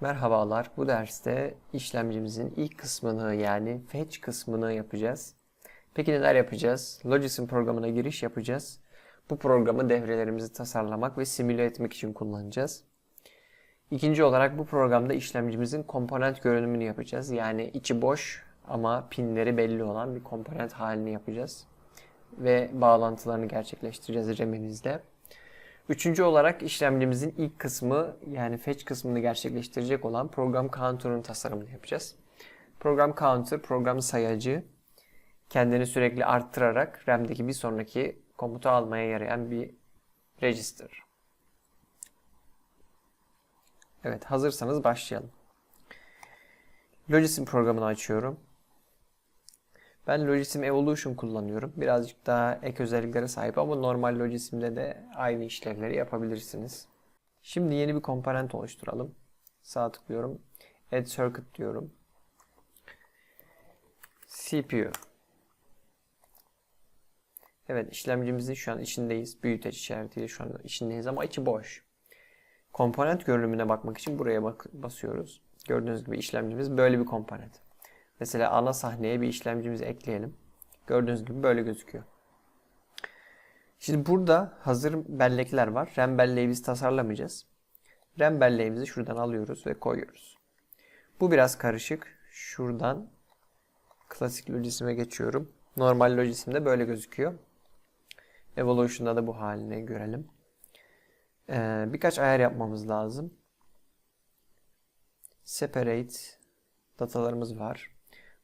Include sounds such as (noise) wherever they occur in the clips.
Merhabalar. Bu derste işlemcimizin ilk kısmını yani fetch kısmını yapacağız. Peki neler yapacağız? Logism programına giriş yapacağız. Bu programı devrelerimizi tasarlamak ve simüle etmek için kullanacağız. İkinci olarak bu programda işlemcimizin komponent görünümünü yapacağız. Yani içi boş ama pinleri belli olan bir komponent halini yapacağız. Ve bağlantılarını gerçekleştireceğiz RAM'imizle. Üçüncü olarak işlemcimizin ilk kısmı yani fetch kısmını gerçekleştirecek olan program counter'ın tasarımını yapacağız. Program counter, program sayacı kendini sürekli arttırarak RAM'deki bir sonraki komutu almaya yarayan bir register. Evet hazırsanız başlayalım. Logism programını açıyorum. Ben Logism Evolution kullanıyorum. Birazcık daha ek özelliklere sahip ama normal Logism'de de aynı işlevleri yapabilirsiniz. Şimdi yeni bir komponent oluşturalım. Sağ tıklıyorum. Add Circuit diyorum. CPU. Evet işlemcimizin şu an içindeyiz. Büyüteç işaretiyle şu an içindeyiz ama içi boş. Komponent görünümüne bakmak için buraya bak basıyoruz. Gördüğünüz gibi işlemcimiz böyle bir komponent. Mesela ana sahneye bir işlemcimizi ekleyelim. Gördüğünüz gibi böyle gözüküyor. Şimdi burada hazır bellekler var. RAM belleği biz tasarlamayacağız. RAM belleğimizi şuradan alıyoruz ve koyuyoruz. Bu biraz karışık. Şuradan klasik Logism'e geçiyorum. Normal Logism'de böyle gözüküyor. Evolution'da da bu halini görelim. Ee, birkaç ayar yapmamız lazım. Separate datalarımız var.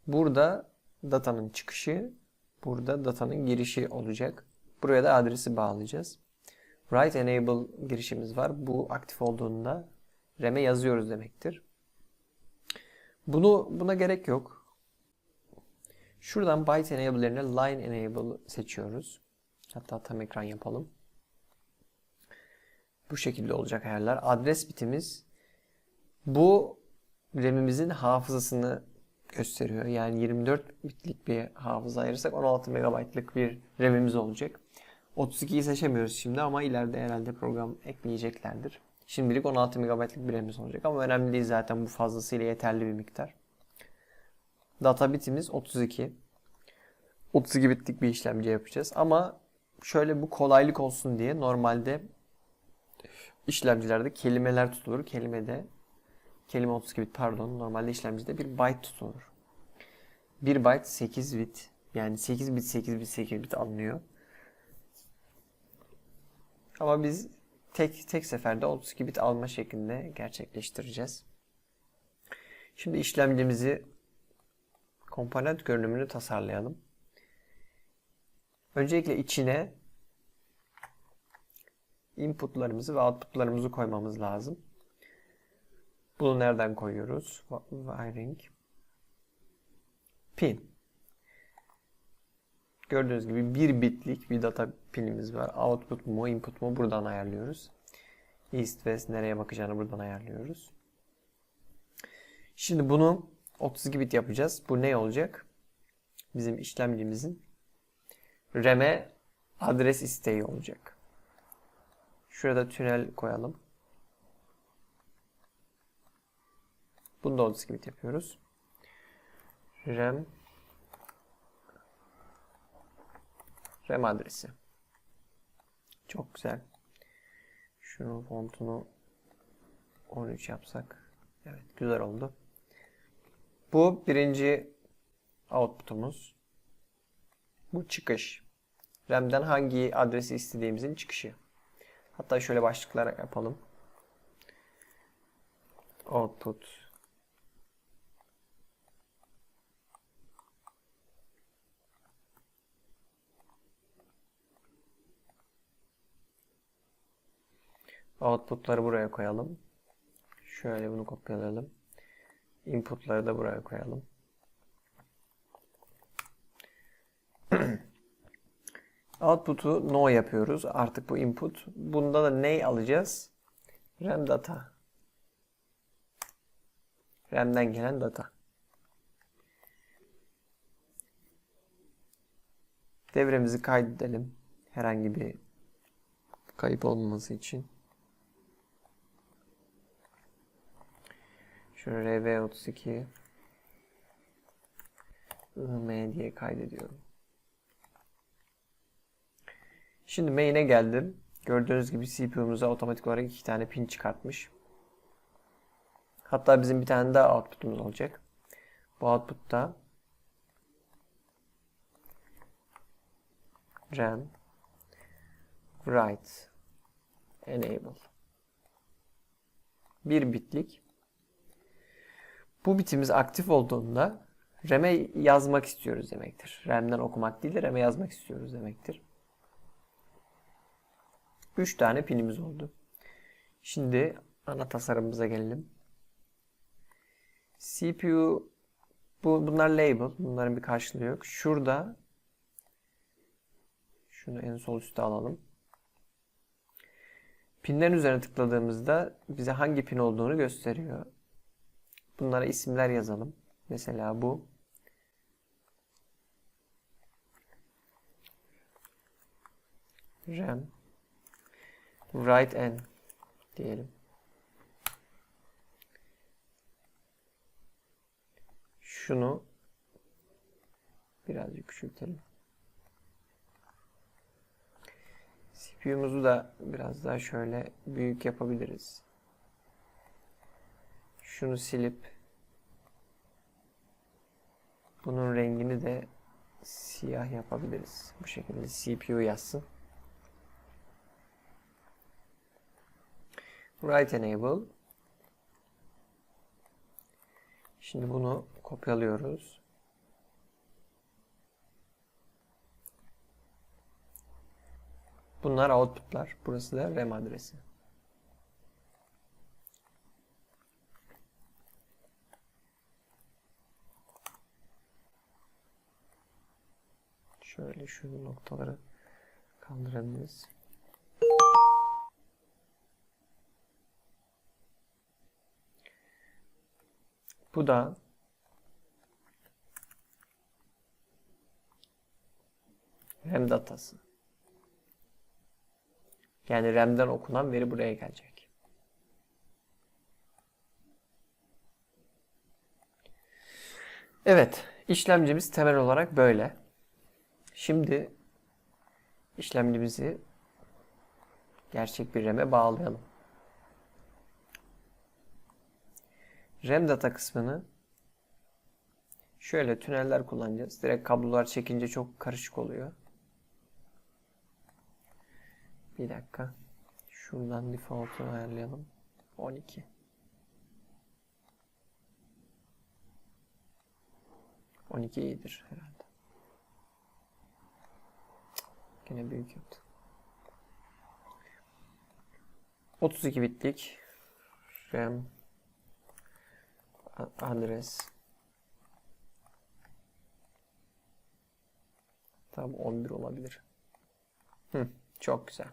Burada datanın çıkışı, burada datanın girişi olacak. Buraya da adresi bağlayacağız. Write enable girişimiz var. Bu aktif olduğunda RAM'e yazıyoruz demektir. Bunu buna gerek yok. Şuradan byte enable yerine line enable seçiyoruz. Hatta tam ekran yapalım. Bu şekilde olacak ayarlar. Adres bitimiz bu RAM'imizin hafızasını gösteriyor. Yani 24 bitlik bir hafıza ayırırsak 16 MB'lık bir RAM'imiz olacak. 32'yi seçemiyoruz şimdi ama ileride herhalde program ekleyeceklerdir. Şimdilik 16 MB'lık bir RAM'imiz olacak ama önemli değil zaten bu fazlasıyla yeterli bir miktar. Data bitimiz 32. 32 bitlik bir işlemci yapacağız ama şöyle bu kolaylık olsun diye normalde işlemcilerde kelimeler tutulur. Kelimede kelime 32 bit pardon normalde işlemcide bir byte tutulur. 1 byte 8 bit yani 8 bit 8 bit 8 bit alınıyor. Ama biz tek tek seferde 32 bit alma şeklinde gerçekleştireceğiz. Şimdi işlemcimizi komponent görünümünü tasarlayalım. Öncelikle içine inputlarımızı ve outputlarımızı koymamız lazım. Bunu nereden koyuyoruz? Wiring. Pin. Gördüğünüz gibi 1 bitlik bir data pinimiz var. Output mu, input mu buradan ayarlıyoruz. East, West nereye bakacağını buradan ayarlıyoruz. Şimdi bunu 32 bit yapacağız. Bu ne olacak? Bizim işlemcimizin RAM'e adres isteği olacak. Şurada tünel koyalım. Bunu da 32 bit yapıyoruz. RAM RAM adresi. Çok güzel. Şunun fontunu 13 yapsak. Evet güzel oldu. Bu birinci output'umuz. Bu çıkış. RAM'den hangi adresi istediğimizin çıkışı. Hatta şöyle başlıklar yapalım. Output Output'ları buraya koyalım. Şöyle bunu kopyalayalım. Input'ları da buraya koyalım. (clears throat) Output'u no yapıyoruz. Artık bu input. Bunda da ne alacağız? RAM data. RAM'den gelen data. Devremizi kaydedelim. Herhangi bir kayıp olmaması için. Şunu RV32 IM diye kaydediyorum. Şimdi main'e geldim. Gördüğünüz gibi CPU'muza otomatik olarak iki tane pin çıkartmış. Hatta bizim bir tane daha output'umuz olacak. Bu output'ta RAM write enable bir bitlik bu bitimiz aktif olduğunda RAM'e yazmak istiyoruz demektir. RAM'den okumak değil de RAM'e yazmak istiyoruz demektir. 3 tane pinimiz oldu. Şimdi ana tasarımımıza gelelim. CPU bu bunlar label. Bunların bir karşılığı yok. Şurada şunu en sol üstte alalım. Pinlerin üzerine tıkladığımızda bize hangi pin olduğunu gösteriyor. Bunlara isimler yazalım. Mesela bu RAM write n diyelim. Şunu birazcık küçültelim. CPU'muzu da biraz daha şöyle büyük yapabiliriz. Şunu silip bunun rengini de siyah yapabiliriz. Bu şekilde CPU yazsın. Write enable. Şimdi bunu kopyalıyoruz. Bunlar output'lar. Burası da RAM adresi. Şöyle şu noktaları kaldırabiliriz. Bu da RAM datası. Yani RAM'den okunan veri buraya gelecek. Evet, işlemcimiz temel olarak böyle. Şimdi işlemcimizi gerçek bir RAM'e bağlayalım. RAM data kısmını şöyle tüneller kullanacağız. Direkt kablolar çekince çok karışık oluyor. Bir dakika. Şuradan default'u ayarlayalım. 12. On iki iyidir herhalde. Yine büyük yaptı. 32 bitlik RAM adres Tam 11 olabilir. Hı, çok güzel.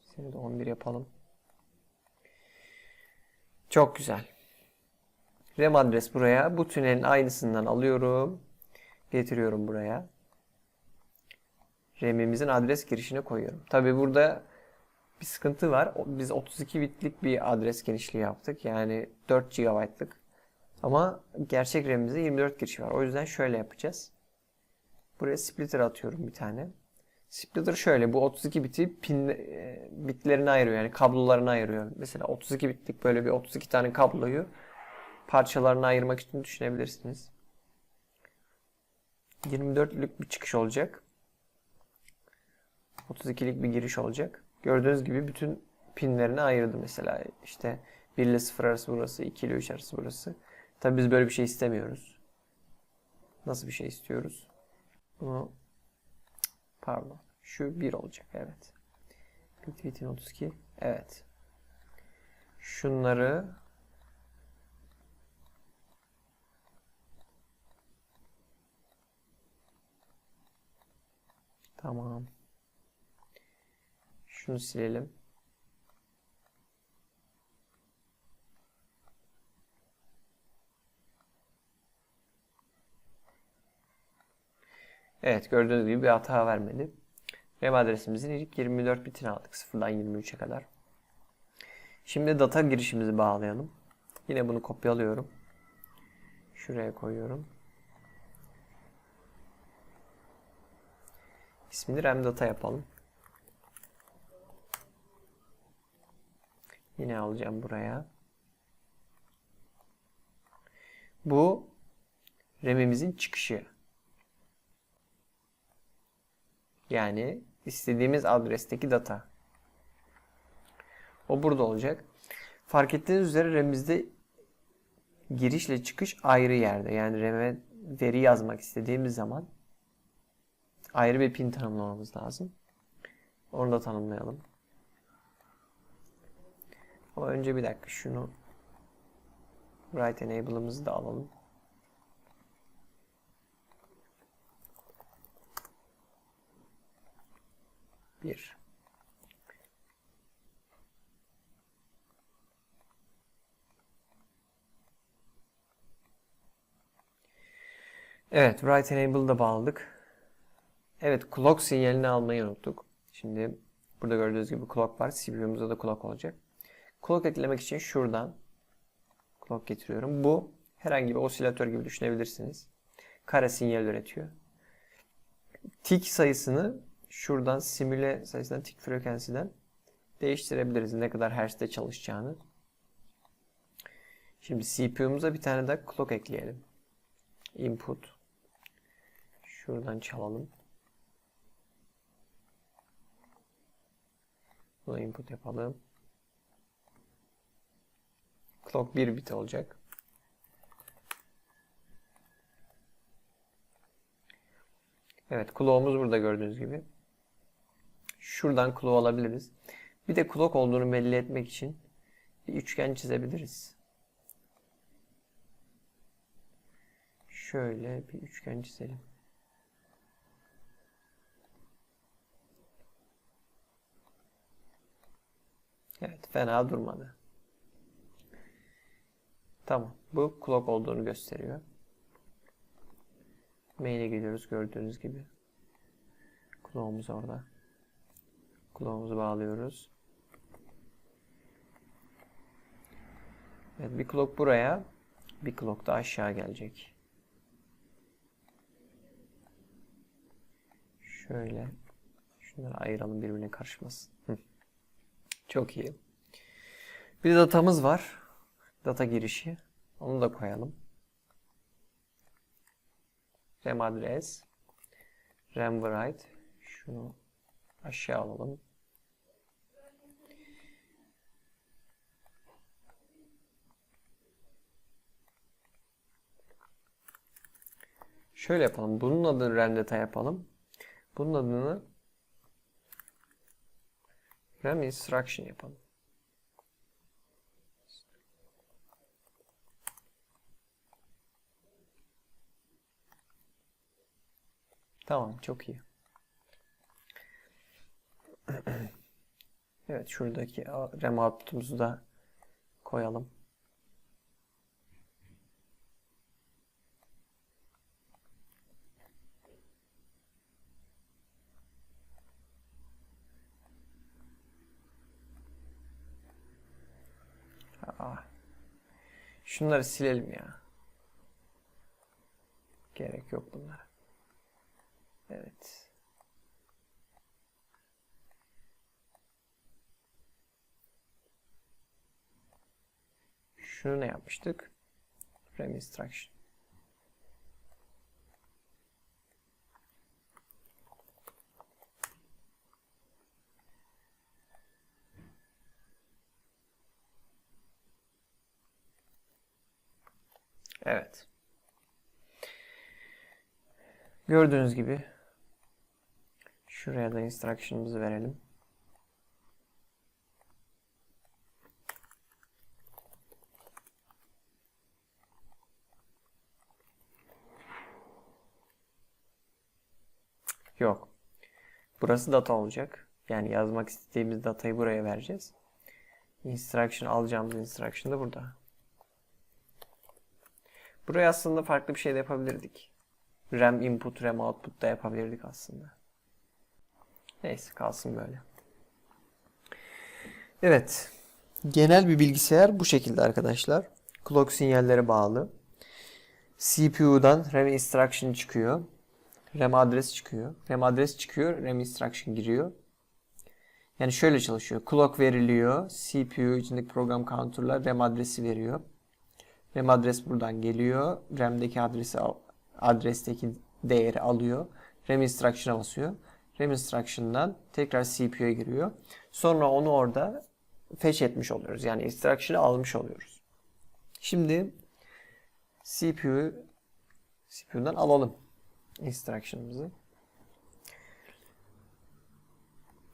Seni de 11 yapalım. Çok güzel. RAM adres buraya. Bu tünelin aynısından alıyorum. Getiriyorum buraya. RAM'imizin adres girişine koyuyorum. Tabi burada bir sıkıntı var. Biz 32 bitlik bir adres genişliği yaptık. Yani 4 GB'lık. Ama gerçek RAM'imizde 24 girişi var. O yüzden şöyle yapacağız. Buraya splitter atıyorum bir tane. Splitter şöyle bu 32 biti pin e, bitlerini ayırıyor yani kablolarını ayırıyor. Mesela 32 bitlik böyle bir 32 tane kabloyu parçalarına ayırmak için düşünebilirsiniz. 24'lük bir çıkış olacak. 32'lik bir giriş olacak. Gördüğünüz gibi bütün pinlerini ayırdı mesela. İşte 1 ile 0 arası burası, 2 ile 3 arası burası. Tabi biz böyle bir şey istemiyoruz. Nasıl bir şey istiyoruz? Bunu pardon. Şu 1 olacak. Evet. Bit bitin 32. Evet. Şunları Tamam. Şunu silelim. Evet gördüğünüz gibi bir hata vermedi. RAM adresimizin ilk 24 bitini aldık 0'dan 23'e kadar. Şimdi data girişimizi bağlayalım. Yine bunu kopyalıyorum. Şuraya koyuyorum. İsmini RAM data yapalım. Yine alacağım buraya. Bu RAM'imizin çıkışı. Yani istediğimiz adresteki data. O burada olacak. Fark ettiğiniz üzere RAM'imizde girişle çıkış ayrı yerde. Yani RAM'e veri yazmak istediğimiz zaman ayrı bir pin tanımlamamız lazım. Onu da tanımlayalım. Ama önce bir dakika şunu write enable'ımızı da alalım. Bir. Evet, write enable'ı da bağladık. Evet, clock sinyalini almayı unuttuk. Şimdi burada gördüğünüz gibi clock var. CPU'muzda da clock olacak. Clock eklemek için şuradan clock getiriyorum. Bu herhangi bir osilatör gibi düşünebilirsiniz. Kare sinyal üretiyor. Tik sayısını şuradan simüle sayısından tik frekansiden değiştirebiliriz. Ne kadar hertz'te çalışacağını. Şimdi CPU'muza bir tane daha clock ekleyelim. Input. Şuradan çalalım. Buna input yapalım. Clock 1 bit olacak. Evet, clock'umuz burada gördüğünüz gibi. Şuradan clock alabiliriz. Bir de clock olduğunu belli etmek için bir üçgen çizebiliriz. Şöyle bir üçgen çizelim. Evet, fena durmadı. Tamam, bu clock olduğunu gösteriyor. Main'e gidiyoruz gördüğünüz gibi. Clock'umuz orada. Clock'umuzu bağlıyoruz. Evet, bir clock buraya, bir clock da aşağı gelecek. Şöyle şunları ayıralım birbirine karışmasın. Çok iyi. Bir datamız var. Data girişi. Onu da koyalım. RAM adres. RAM write. Şunu aşağı alalım. Şöyle yapalım. Bunun adını RAM data yapalım. Bunun adını RAM instruction yapalım. Tamam, çok iyi. Evet, şuradaki RAM output'umuzu da koyalım. Aa. Şunları silelim ya. Gerek yok bunlara. Evet. Şunu ne yapmıştık? RAM instruction. Evet. Gördüğünüz gibi şuraya da instruction'ımızı verelim. Yok. Burası data olacak. Yani yazmak istediğimiz datayı buraya vereceğiz. Instruction alacağımız instruction da burada. Buraya aslında farklı bir şey de yapabilirdik. RAM input, RAM output da yapabilirdik aslında. Neyse kalsın böyle. Evet. Genel bir bilgisayar bu şekilde arkadaşlar. Clock sinyallere bağlı. CPU'dan RAM instruction çıkıyor. RAM adres çıkıyor. RAM adres çıkıyor, RAM instruction giriyor. Yani şöyle çalışıyor. Clock veriliyor. CPU içindeki program counter'lar RAM adresi veriyor. RAM adres buradan geliyor. RAM'deki adresi adresteki değeri alıyor. RAM instruction'a basıyor. RAM instruction'dan tekrar CPU'ya giriyor. Sonra onu orada fetch etmiş oluyoruz. Yani instruction'ı almış oluyoruz. Şimdi CPU CPU'dan alalım instruction'ımızı.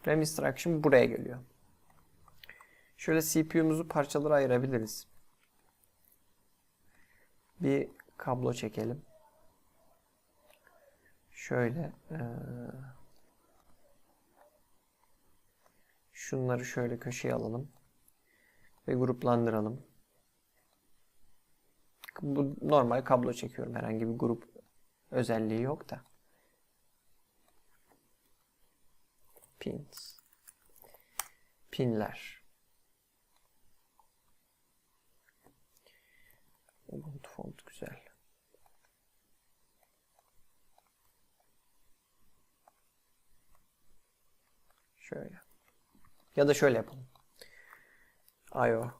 RAM instruction buraya geliyor. Şöyle CPU'muzu parçalara ayırabiliriz. Bir kablo çekelim. Şöyle eee, şunları şöyle köşeye alalım ve gruplandıralım. Bu normal kablo çekiyorum. Herhangi bir grup özelliği yok da. Pins. Pinler. Ubuntu font güzel. Şöyle. Ya da şöyle yapalım. IO.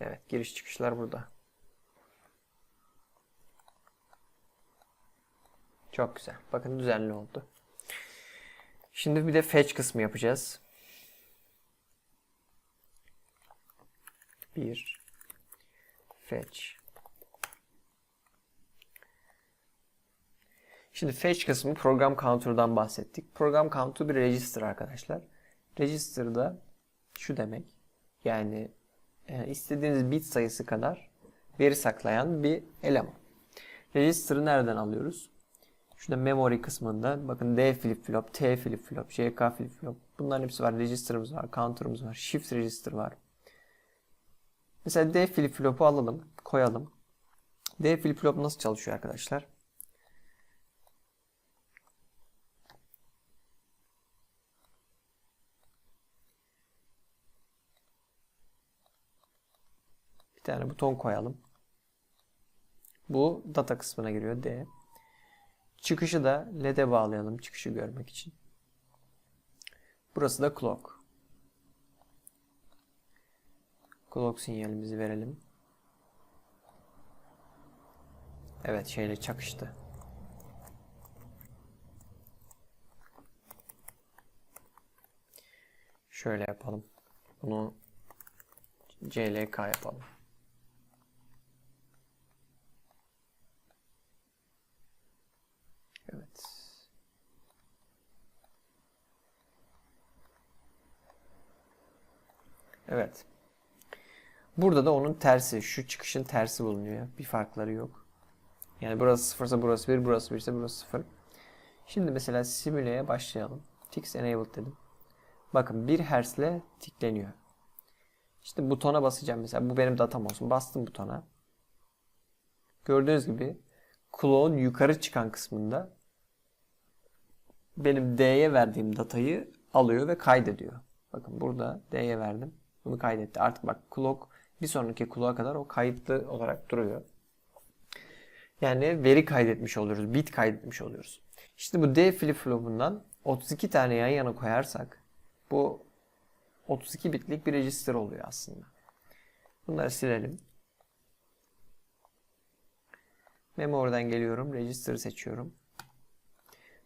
Evet, giriş çıkışlar burada. Çok güzel. Bakın düzenli oldu. Şimdi bir de fetch kısmı yapacağız. Bir fetch. Şimdi fetch kısmı program counter'dan bahsettik. Program counter bir register arkadaşlar. Register'da şu demek. Yani e, istediğiniz bit sayısı kadar veri saklayan bir eleman. Register'ı nereden alıyoruz? Şurada memory kısmında bakın D flip flop, T flip flop, JK flip flop. Bunların hepsi var. Register'ımız var, counter'ımız var, shift register var. Mesela D flip flop'u alalım, koyalım. D flip flop nasıl çalışıyor arkadaşlar? Tane buton koyalım. Bu data kısmına giriyor D. Çıkışı da LED'e bağlayalım çıkışı görmek için. Burası da clock. Clock sinyalimizi verelim. Evet şeyle çakıştı. Şöyle yapalım. Bunu CLK yapalım. Evet. Evet. Burada da onun tersi, şu çıkışın tersi bulunuyor. Bir farkları yok. Yani burası sıfırsa burası bir, burası birse burası sıfır. Şimdi mesela simüleye başlayalım. Tix enabled dedim. Bakın 1 Hz ile tikleniyor. İşte butona basacağım mesela. Bu benim datam olsun. Bastım butona. Gördüğünüz gibi clock'un yukarı çıkan kısmında benim D'ye verdiğim datayı alıyor ve kaydediyor. Bakın burada D'ye verdim. Bunu kaydetti. Artık bak clock bir sonraki clock'a kadar o kayıtlı olarak duruyor. Yani veri kaydetmiş oluyoruz. Bit kaydetmiş oluyoruz. İşte bu D flip flop'undan 32 tane yan yana koyarsak bu 32 bitlik bir register oluyor aslında. Bunları silelim. Memory'den geliyorum. Register'ı seçiyorum.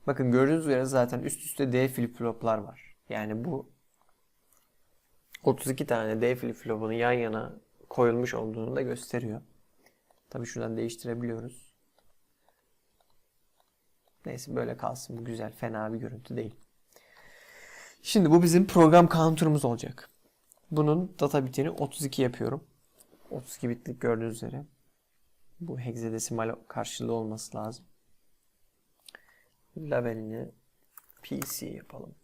Bakın gördüğünüz üzere zaten üst üste D flip flop'lar var. Yani bu 32 tane D flip flop'un yan yana koyulmuş olduğunu da gösteriyor. Tabii şuradan değiştirebiliyoruz. Neyse böyle kalsın. Bu güzel. Fena bir görüntü değil. Şimdi bu bizim program counter'ımız olacak. Bunun data bitini 32 yapıyorum. 32 bitlik gördüğünüz üzere. Bu hexadesimal karşılığı olması lazım. Labelini PC yapalım.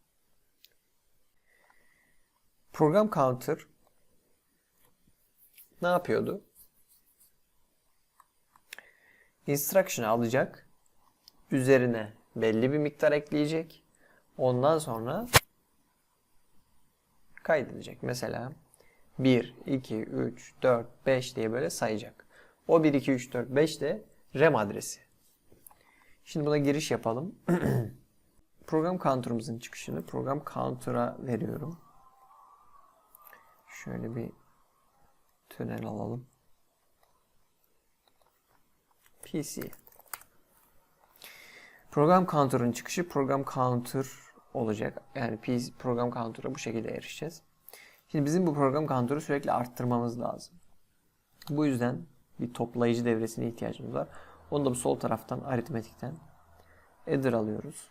Program counter ne yapıyordu? Instruction'ı alacak. Üzerine belli bir miktar ekleyecek. Ondan sonra kaydedecek. Mesela 1, 2, 3, 4, 5 diye böyle sayacak. O 1, 2, 3, 4, 5 de RAM adresi. Şimdi buna giriş yapalım. (clears throat) program counter'ımızın çıkışını program counter'a veriyorum. Şöyle bir tünel alalım. PC. Program counter'ın çıkışı program counter olacak. Yani PC, program counter'a bu şekilde erişeceğiz. Şimdi bizim bu program counter'ı sürekli arttırmamız lazım. Bu yüzden bir toplayıcı devresine ihtiyacımız var. Onu da bu sol taraftan aritmetikten adder alıyoruz.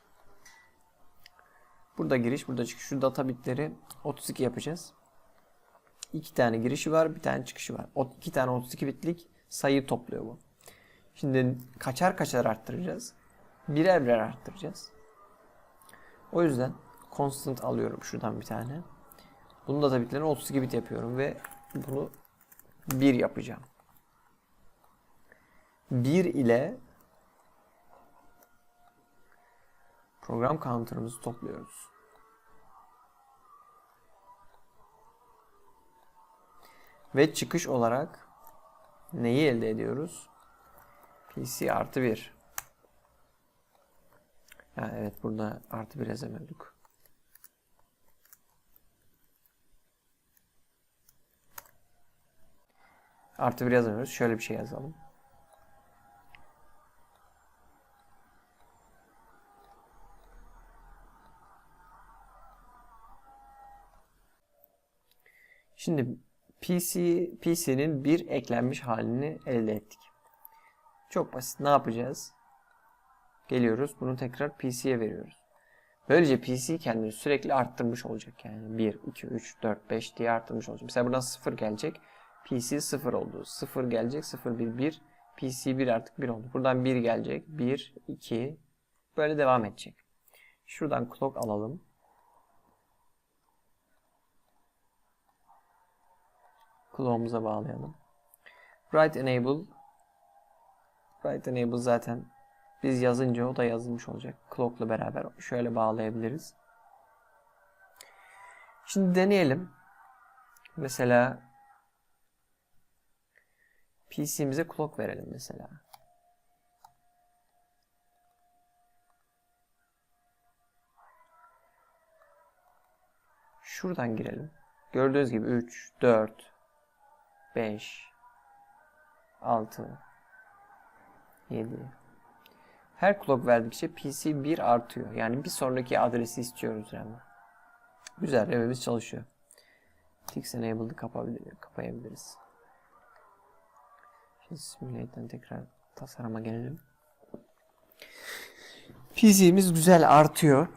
Burada giriş, burada çıkış. Şu data bitleri 32 yapacağız. İki tane girişi var, bir tane çıkışı var. O iki tane 32 bitlik sayı topluyor bu. Şimdi kaçar kaçar arttıracağız. Birer birer arttıracağız. O yüzden constant alıyorum şuradan bir tane. Bunun data bitlerini 32 bit yapıyorum ve bunu 1 yapacağım. 1 ile program counter'ımızı topluyoruz. Ve çıkış olarak neyi elde ediyoruz? PC artı 1. Ya evet burada artı 1 yazamıyorduk. Artı 1 yazamıyoruz. Şöyle bir şey yazalım. Şimdi PC PC'nin bir eklenmiş halini elde ettik. Çok basit. Ne yapacağız? Geliyoruz. Bunu tekrar PC'ye veriyoruz. Böylece PC kendini sürekli arttırmış olacak. Yani 1, 2, 3, 4, 5 diye arttırmış olacak. Mesela buradan 0 gelecek. PC 0 oldu. 0 gelecek. 0, 1, 1. PC 1 artık 1 oldu. Buradan 1 gelecek. 1, 2. Böyle devam edecek. Şuradan clock alalım. Clock'umuza bağlayalım. Write enable. Write enable zaten biz yazınca o da yazılmış olacak. Clock'la beraber şöyle bağlayabiliriz. Şimdi deneyelim. Mesela PC'mize clock verelim mesela. Şuradan girelim. Gördüğünüz gibi 3, 4, 5, 6, 7. Her clock verdikçe PC 1 artıyor. Yani bir sonraki adresi istiyoruz RAM'e. Güzel, RAM'imiz çalışıyor. Tix Enabled'ı kapayabiliriz. Şimdi Simulate'den tekrar tasarıma gelelim. PC'miz güzel artıyor.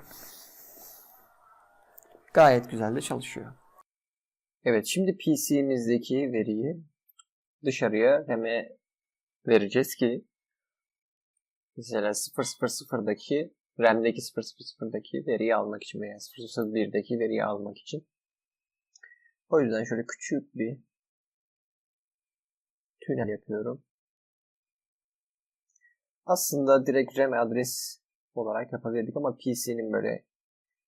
Gayet güzel de çalışıyor. Evet şimdi PC'mizdeki veriyi dışarıya RAM'e vereceğiz ki mesela 000'daki RAM'deki 000'daki veriyi almak için veya 001'deki veriyi almak için. O yüzden şöyle küçük bir tünel yapıyorum. Aslında direkt RAM adres olarak yapabilirdik ama PC'nin böyle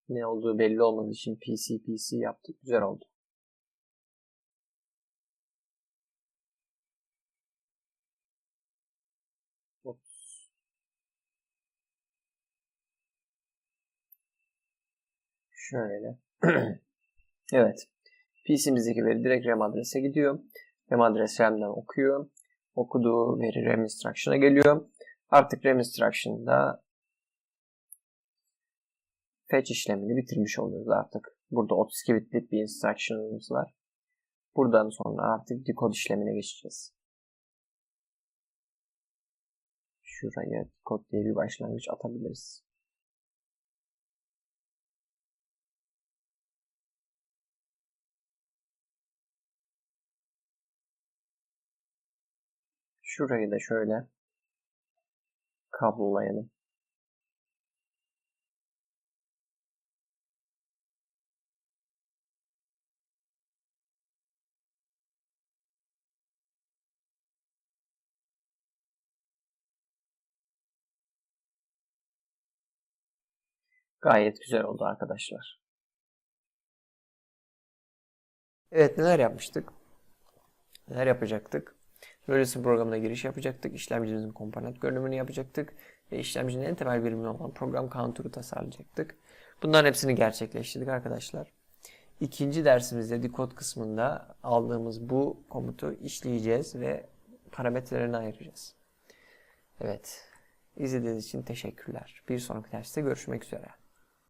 ne olduğu belli olmadığı için PC PC yaptık. Güzel oldu. Şöyle. (clears throat) evet. PC'mizdeki veri direkt RAM adrese gidiyor. RAM adres RAM'den okuyor. Okuduğu veri RAM instruction'a geliyor. Artık RAM instruction'da fetch işlemini bitirmiş oluyoruz artık. Burada 32 bitlik bir instruction'ımız var. Buradan sonra artık decode işlemine geçeceğiz. Şuraya decode diye bir başlangıç atabiliriz. Şurayı da şöyle kablolayalım. Gayet güzel oldu arkadaşlar. Evet neler yapmıştık? Neler yapacaktık? Logic'in programına giriş yapacaktık. İşlemcimizin komponent görünümünü yapacaktık. Ve işlemcinin en temel birimi olan program counter'ı tasarlayacaktık. Bunların hepsini gerçekleştirdik arkadaşlar. İkinci dersimizde decode kısmında aldığımız bu komutu işleyeceğiz ve parametrelerini ayıracağız. Evet. İzlediğiniz için teşekkürler. Bir sonraki derste görüşmek üzere.